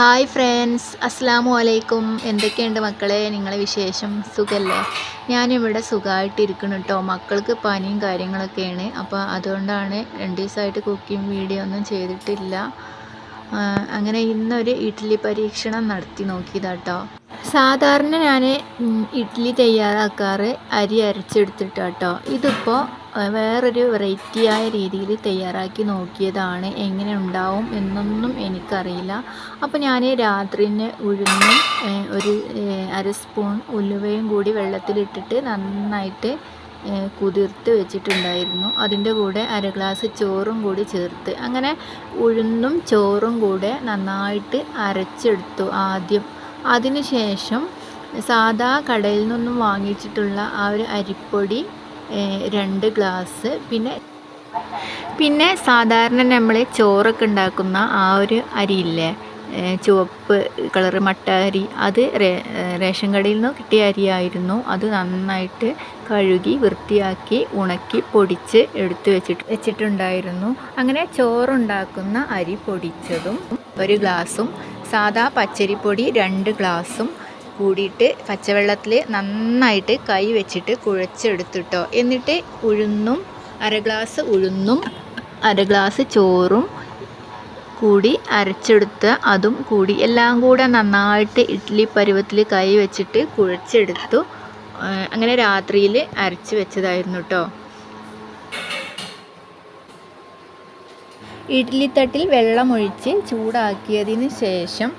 Hi friends അസ്സാമു അലൈക്കും. എന്തൊക്കെയുണ്ട് മക്കളെ? നിങ്ങളെ വിശേഷം? സുഖല്ലേ? ഞാനിവിടെ സുഖമായിട്ടിരിക്കണം കേട്ടോ മക്കൾക്ക് പനിയും കാര്യങ്ങളൊക്കെയാണ്. അപ്പോൾ അതുകൊണ്ടാണ് രണ്ട് ദിവസമായിട്ട് കുക്കിംഗ് വീഡിയോ ഒന്നും ചെയ്തിട്ടില്ല. അങ്ങനെ ഇന്നൊരു ഇഡ്ഡലി പരീക്ഷണം നടത്തി നോക്കിയതാട്ടോ സാധാരണ ഞാൻ ഇഡ്ഡലി തയ്യാറാക്കാറ് അരി അരച്ചെടുത്തിട്ടാട്ടോ. ഇതിപ്പോൾ വേറൊരു വെറൈറ്റിയായ രീതിയിൽ തയ്യാറാക്കി നോക്കിയതാണ് എങ്ങനെ ഉണ്ടാവും എന്നൊന്നും എനിക്കറിയില്ല. അപ്പോൾ ഞാൻ രാത്രിന് ഉഴുന്നും ഒരു അര സ്പൂൺ ഉലുവയും കൂടി വെള്ളത്തിലിട്ടിട്ട് നന്നായിട്ട് കുതിർത്ത് വെച്ചിട്ടുണ്ടായിരുന്നു. അതിന്റെ കൂടെ അര ഗ്ലാസ് ചോറും കൂടി ചേർത്ത്. അങ്ങനെ ഉഴുന്നും ചോറും കൂടെ നന്നായിട്ട് അരച്ചെടുത്തു ആദ്യം. അതിന് സാധാ കടയിൽ നിന്നും വാങ്ങിച്ചിട്ടുള്ള ആ ഒരു അരിപ്പൊടി രണ്ട് ഗ്ലാസ് പിന്നെ പിന്നെ സാധാരണ നമ്മൾ ചോറൊക്കെ ഉണ്ടാക്കുന്ന ആ ഒരു അരിയില്ലേ ചുവപ്പ് കളറ് മട്ട അരി. അത് റേഷൻ കടയിൽ നിന്ന് കിട്ടിയ അരിയായിരുന്നു. അത് നന്നായിട്ട് കഴുകി വൃത്തിയാക്കി ഉണക്കി പൊടിച്ച് എടുത്തു വെച്ചിട്ട് വെച്ചിട്ടുണ്ടായിരുന്നു. അങ്ങനെ ചോറുണ്ടാക്കുന്ന അരി പൊടിച്ചതും ഒരു ഗ്ലാസും സാദാ പച്ചരിപ്പൊടി രണ്ട് ഗ്ലാസും കൂടിയിട്ട് പച്ചവെള്ളത്തിൽ നന്നായിട്ട് കൈ വെച്ചിട്ട് കുഴച്ചെടുത്തിട്ടോ. എന്നിട്ട് ഉഴുന്നും അര ഗ്ലാസ് ഉഴുന്നും അര ഗ്ലാസ് ചോറും കൂടി അരച്ചെടുത്ത് അതും കൂടി എല്ലാം കൂടെ നന്നായിട്ട് ഇഡ്ഡലി പരുവത്തിൽ കൈ വെച്ചിട്ട് കുഴച്ചെടുത്തു. അങ്ങനെ രാത്രിയിൽ അരച്ച് വെച്ചതായിരുന്നു കേട്ടോ ഇഡ്ഡലിത്തട്ടിൽ വെള്ളമൊഴിച്ച് ചൂടാക്കിയതിന് ശേഷം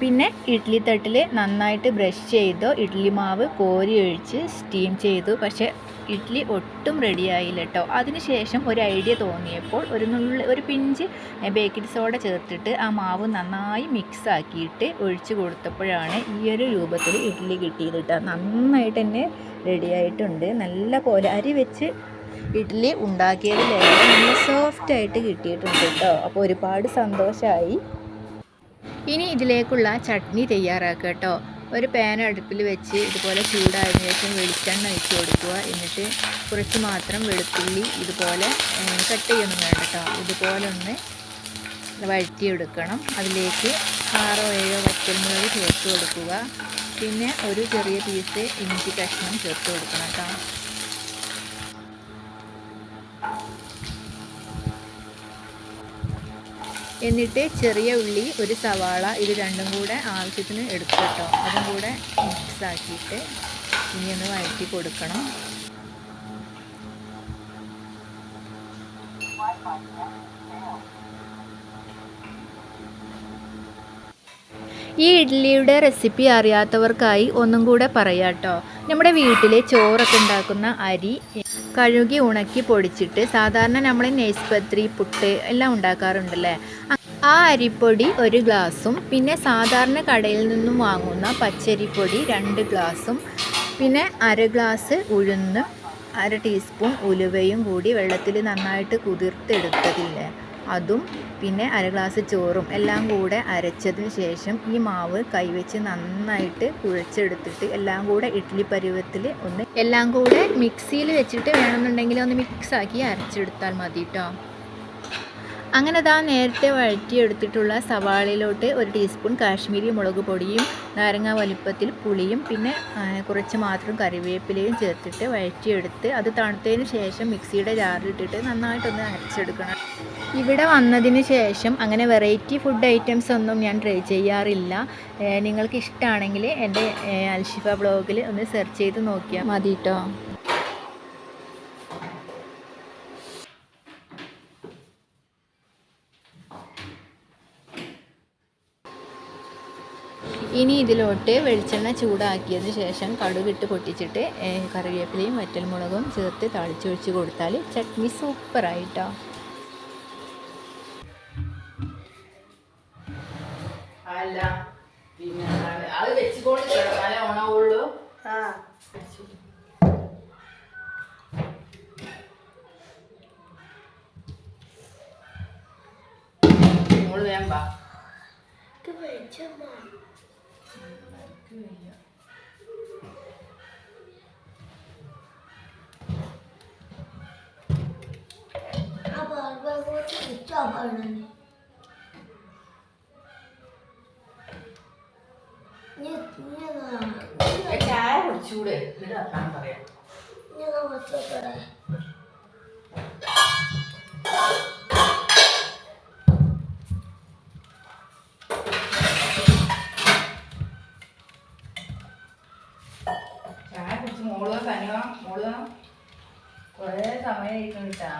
പിന്നെ ഇഡ്ഡലിത്തട്ടിൽ നന്നായിട്ട് ബ്രഷ് ചെയ്തു ഇഡ്ഡലി മാവ് കോരി ഒഴിച്ച് സ്റ്റീം ചെയ്തു. പക്ഷേ ഇഡ്ഡലി ഒട്ടും റെഡിയായില്ല കേട്ടോ അതിനുശേഷം ഒരു ഐഡിയ തോന്നിയപ്പോൾ ഒരു നുള്ളി ഒരു പിഞ്ച് ബേക്കിംഗ് സോഡ ചേർത്തിട്ട് ആ മാവ് നന്നായി മിക്സ് ആക്കിയിട്ട് ഒഴിച്ച് കൊടുത്തപ്പോഴാണ് ഈ ഒരു രൂപത്തിൽ ഇഡ്ഡലി കിട്ടിയത് കേട്ടോ നന്നായിട്ട് തന്നെ റെഡിയായിട്ടുണ്ട്. നല്ല പോലെ അരി വെച്ച് ഇഡ്ഡലി ഉണ്ടാക്കിയതിലേറെ നല്ല സോഫ്റ്റ് ആയിട്ട് കിട്ടിയിട്ടുണ്ട് കേട്ടോ. അപ്പോൾ ഒരുപാട് സന്തോഷമായി ഇനി ഇതിലേക്കുള്ള ചട്നി തയ്യാറാക്കുക കേട്ടോ. ഒരു പാൻ അടുപ്പിൽ വെച്ച് ഇതുപോലെ ചൂടായതിനു ശേഷം വെളിച്ചെണ്ണ ഒഴിച്ച് കൊടുക്കുക. എന്നിട്ട് കുറച്ച് മാത്രം വെളുത്തുള്ളി ഇതുപോലെ കട്ട് ചെയ്യണം വേണ്ട കേട്ടോ. ഇതുപോലെ ഒന്ന് വഴറ്റിയെടുക്കണം. അതിലേക്ക് ആറോ ഏഴോ വറ്റൽമുളക് ചേർത്ത് കൊടുക്കുക. പിന്നെ ഒരു ചെറിയ പീസ് ഇഞ്ചി കഷ്ണം ചേർത്ത് കൊടുക്കണം കേട്ടോ. എന്നിട്ട് ചെറിയ ഉള്ളി ഒരു സവാള ഇത് രണ്ടും കൂടെ ആവശ്യത്തിന് എടുക്കുക കേട്ടോ. അതും കൂടെ മിക്സ് ആക്കിയിട്ട് ഇനി ഒന്ന് വഴറ്റി കൊടുക്കണം. ഈ ഇഡ്ഡലിയുടെ റെസിപ്പി അറിയാത്തവർക്കായി ഒന്നും കൂടെ പറയാട്ടോ നമ്മുടെ വീട്ടിലെ ചോറൊക്കെ ഉണ്ടാക്കുന്ന അരി കഴുകി ഉണക്കി പൊടിച്ചിട്ട് സാധാരണ നമ്മൾ നെയ്സ്പത്രി പുട്ട് എല്ലാം ഉണ്ടാക്കാറുണ്ടല്ലേ? ആ അരിപ്പൊടി ഒരു ഗ്ലാസും പിന്നെ സാധാരണ കടയിൽ നിന്നും വാങ്ങുന്ന പച്ചരിപ്പൊടി രണ്ട് ഗ്ലാസും പിന്നെ അര ഗ്ലാസ് ഉഴുന്ന് അര ടീസ്പൂൺ ഉലുവയും കൂടി വെള്ളത്തിൽ നന്നായിട്ട് കുതിർത്തെടുത്തതില്ലേ അതും പിന്നെ അര ഗ്ലാസ് ചോറും എല്ലാം കൂടെ അരച്ചതിന് ശേഷം ഈ മാവ് കൈവച്ച് നന്നായിട്ട് കുഴച്ചെടുത്തിട്ട് എല്ലാം കൂടെ ഇഡ്ഡലി പരുവത്തിൽ ഒന്ന് എല്ലാം കൂടെ മിക്സിയിൽ വെച്ചിട്ട് വേണമെന്നുണ്ടെങ്കിൽ ഒന്ന് മിക്സാക്കി അരച്ചെടുത്താൽ മതി കേട്ടോ അങ്ങനെ ദാ നേരത്തെ വഴറ്റിയെടുത്തിട്ടുള്ള സവാളയിലോട്ട് ഒരു ടീസ്പൂൺ കാശ്മീരി മുളക് പൊടിയും നാരങ്ങ വലിപ്പത്തിൽ പുളിയും പിന്നെ കുറച്ച് മാത്രം കറിവേപ്പിലയും ചേർത്തിട്ട് വഴറ്റിയെടുത്ത് അത് തണുത്തതിന് ശേഷം മിക്സിയുടെ ജാറിലിട്ടിട്ട് നന്നായിട്ടൊന്ന് അരച്ചെടുക്കണം ഇവിടെ വന്നതിന് ശേഷം അങ്ങനെ വെറൈറ്റി ഫുഡ് ഐറ്റംസ് ഒന്നും ഞാൻ ട്രൈ ചെയ്യാറില്ല. നിങ്ങൾക്ക് ഇഷ്ടമാണെങ്കിൽ എന്റെ അൽഷിഫ ബ്ലോഗിൽ ഒന്ന് സെർച്ച് ചെയ്ത് നോക്കിയാൽ മതി കേട്ടോ ഇനി ഇതിലോട്ട് വെളിച്ചെണ്ണ ചൂടാക്കിയതിന് ശേഷം കടുകിട്ട് പൊട്ടിച്ചിട്ട് കറിവേപ്പിലയും വറ്റൽമുളകും ചേർത്ത് തളിച്ചൊഴിച്ച് കൊടുത്താൽ ചട്നി സൂപ്പറായിട്ടോ അല്ല. പിന്നെ അത് വെച്ചുകൊണ്ട് കിടന്നാലേ ഉണവുള്ളൂ. മോൾ Apa, apa, apa, apa, apa, ചായ കുടിച്ചൂടെ എന്നിട്ട് വർത്താനം പറയാം ചായ കുടിച്ച് മോൾ തനിയോ മോൾ കൊറേ സമയമായിരിക്കും കേട്ടാ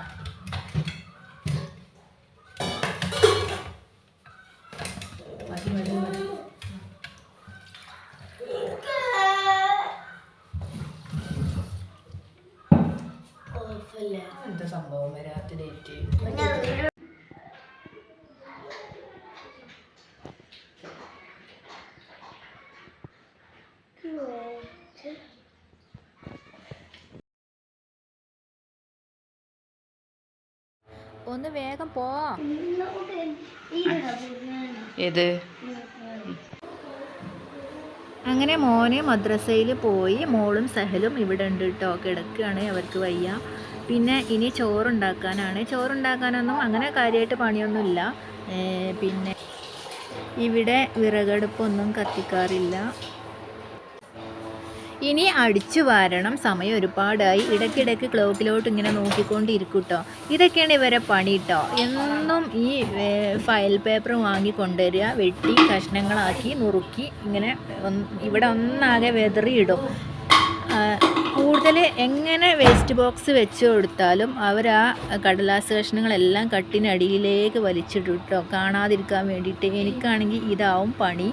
മതി മതി മതി എന്താ സംഭവം വരാത്ത ഡേറ്റ് ഒന്ന് വേഗം പോ. ഏത്? അങ്ങനെ മോനെ മദ്രസയിൽ പോയി മോളും സഹലും ഇവിടെ ഉണ്ട് കേട്ടോ കിടക്കുകയാണ് അവർക്ക് വയ്യ. പിന്നെ ഇനി ചോറുണ്ടാക്കാനാണ്. ചോറുണ്ടാക്കാനൊന്നും അങ്ങനെ കാര്യമായിട്ട് പണിയൊന്നുമില്ല. പിന്നെ ഇവിടെ വിറകടുപ്പൊന്നും കത്തിക്കാറില്ല. ഇനി അടിച്ചു വാരണം. സമയം ഒരുപാടായി. ഇടയ്ക്കിടയ്ക്ക് ക്ലോക്കിലോട്ട് ഇങ്ങനെ നോക്കിക്കൊണ്ടിരിക്കും കേട്ടോ ഇതൊക്കെയാണ് ഇവരെ പണി കേട്ടോ എന്നും ഈ ഫയൽ പേപ്പർ വാങ്ങി കൊണ്ടുവരിക വെട്ടി കഷ്ണങ്ങളാക്കി നുറുക്കി ഇങ്ങനെ ഇവിടെ ഒന്നാകെ വെതറിയിടും. കൂടുതൽ എങ്ങനെ വേസ്റ്റ് ബോക്സ് വെച്ച് കൊടുത്താലും അവർ ആ കടലാസ് കഷ്ണങ്ങളെല്ലാം കട്ടിനടിയിലേക്ക് വലിച്ചിടും കേട്ടോ കാണാതിരിക്കാൻ വേണ്ടിയിട്ട് എനിക്കാണെങ്കിൽ ഇതാവും പണി.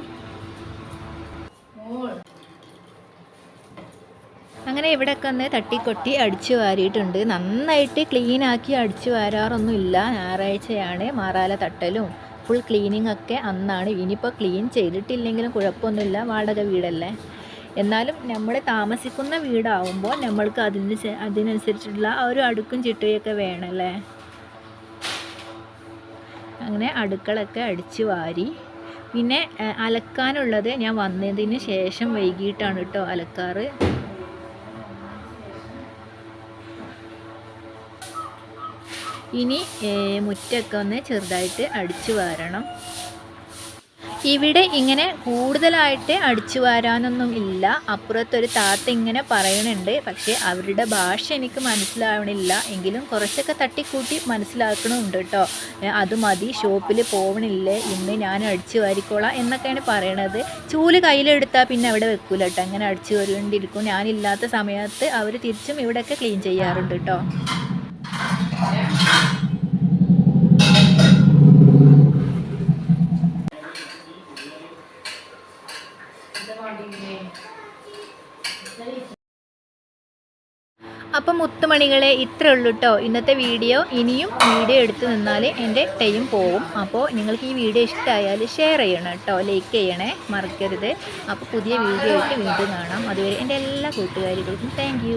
അങ്ങനെ ഇവിടെയൊക്കെ ഒന്ന് തട്ടിക്കൊട്ടി അടിച്ചു വാരിയിട്ടുണ്ട്. നന്നായിട്ട് ക്ലീനാക്കി അടിച്ചു വാരാറൊന്നുമില്ല. ഞായറാഴ്ചയാണ് മാറാല തട്ടലും. ഫുൾ ക്ലീനിങ് ഒക്കെ അന്നാണ്. ഇനിയിപ്പോൾ ക്ലീൻ ചെയ്തിട്ടില്ലെങ്കിലും കുഴപ്പമൊന്നുമില്ല. വാടക വീടല്ലേ? എന്നാലും നമ്മൾ താമസിക്കുന്ന വീടാവുമ്പോൾ നമ്മൾക്ക് അതിന് അതിനനുസരിച്ചിട്ടുള്ള ആ ഒരു അടുക്കും ചിട്ടയൊക്കെ വേണമല്ലേ അങ്ങനെ അടുക്കളൊക്കെ അടിച്ച് വാരി. പിന്നെ അലക്കാനുള്ളത് ഞാൻ വന്നതിന് ശേഷം വൈകിട്ടാണ് കേട്ടോ അലക്കാറ്. ഇനി മുറ്റൊക്കെ ഒന്ന് ചെറുതായിട്ട് അടിച്ചു വാരണം. ഇവിടെ ഇങ്ങനെ കൂടുതലായിട്ട് അടിച്ചു വരാനൊന്നും ഇല്ല. അപ്പുറത്തൊരു താത്ത ഇങ്ങനെ പറയണുണ്ട്. പക്ഷേ അവരുടെ ഭാഷ എനിക്ക് മനസ്സിലാവണില്ല. എങ്കിലും കുറച്ചൊക്കെ തട്ടിക്കൂട്ടി മനസ്സിലാക്കണമുണ്ട് കേട്ടോ. അത് മതി. ഷോപ്പിൽ പോവണില്ലേ? ഇന്ന് ഞാൻ അടിച്ചു വാരിക്കോളാം എന്നൊക്കെയാണ് പറയണത്. ചൂൽ കയ്യിലെടുത്താൽ പിന്നെ അവിടെ വെക്കൂല കേട്ടോ. അങ്ങനെ അടിച്ചു വരേണ്ടിയിരിക്കും. ഞാനില്ലാത്ത സമയത്ത് അവർ തിരിച്ചും ഇവിടെയൊക്കെ ക്ലീൻ ചെയ്യാറുണ്ട് കേട്ടോ ഇത് വേണ്ടിയില്ലേ മുത്തുമണികളെ ഇത്രേ ഉള്ളൂ കേട്ടോ ഇന്നത്തെ വീഡിയോ ഇനിയും വീഡിയോ എടുത്തു നിന്നാൽ എന്റെ ടൈം പോവും. അപ്പോൾ നിങ്ങൾക്ക് ഈ വീഡിയോ ഇഷ്ടമായാൽ ഷെയർ ചെയ്യണം കേട്ടോ. ലൈക്ക് ചെയ്യണേ. മറക്കരുത്. അപ്പോൾ പുതിയ വീഡിയോ ആയിട്ട് വീണ്ടും കാണാം. അതുവരെ എന്റെ എല്ലാ കൂട്ടുകാരികൾക്കും താങ്ക്